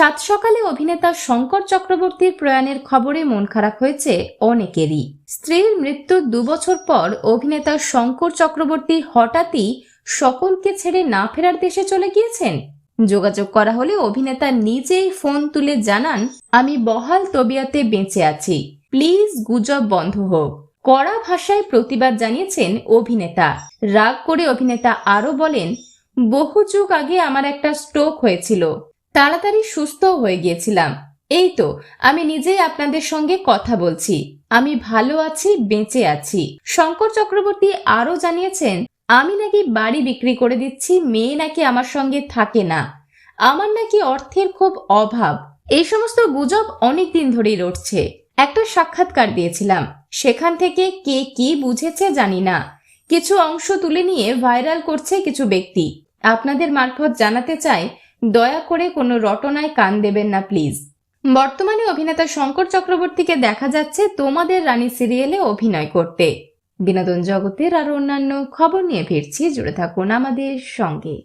সাত সকালে অভিনেতা শঙ্কর চক্রবর্তীর প্রয়াণের খবরে মন খারাপ হয়েছে অনেকেরই। স্ত্রীর মৃত্যুর দুবছর পর অভিনেতা শঙ্কর চক্রবর্তী হঠাৎই সকলকে ছেড়ে না ফেরার দেশে চলে গিয়েছেন। যোগাযোগ করা হলে অভিনেতা নিজেই ফোন তুলে জানান, আমি বহাল তবিয়াতে বেঁচে আছি। প্লিজ গুজব বন্ধ হোক। কড়া ভাষায় প্রতিবাদ জানিয়েছেন অভিনেতা। রাগ করে অভিনেতা আরও বলেন, বহু যুগ আগে আমার একটা স্ট্রোক হয়েছিল। তাড়াতাড়ি সুস্থ হয়ে গিয়েছিলাম। এই তো, আমি নিজেই আপনাদের সঙ্গে কথা বলছি। আমি ভালো আছি, বেঁচে আছি। শঙ্কর চক্রবর্তী আরও জানিয়েছেন, আমি নাকি বাড়ি বিক্রি করে দিচ্ছি, মেয়ে নাকি আমার সঙ্গে থাকে না। আমার নাকি অর্থের খুব অভাব। এই সমস্ত গুজব অনেক দিন ধরেই রটছে। একটা সাক্ষাৎকার দিয়েছিলাম। সেখান থেকে কে কি বুঝেছে জানি না। কিছু অংশ তুলে নিয়ে ভাইরাল করছে কিছু ব্যক্তি। আপনাদের মারফত জানাতে চাই দয়া করে কোনো রটনায় কান দেবেন না, প্লিজ। বর্তমানে অভিনেতা শঙ্কর চক্রবর্তীকে দেখা যাচ্ছে তোমাদের রানী সিরিয়ালে অভিনয় করতে। বিনোদন জগতের আর অন্যান্য খবর নিয়ে ফিরছি, জুড়ে থাকুন আমাদের সঙ্গে।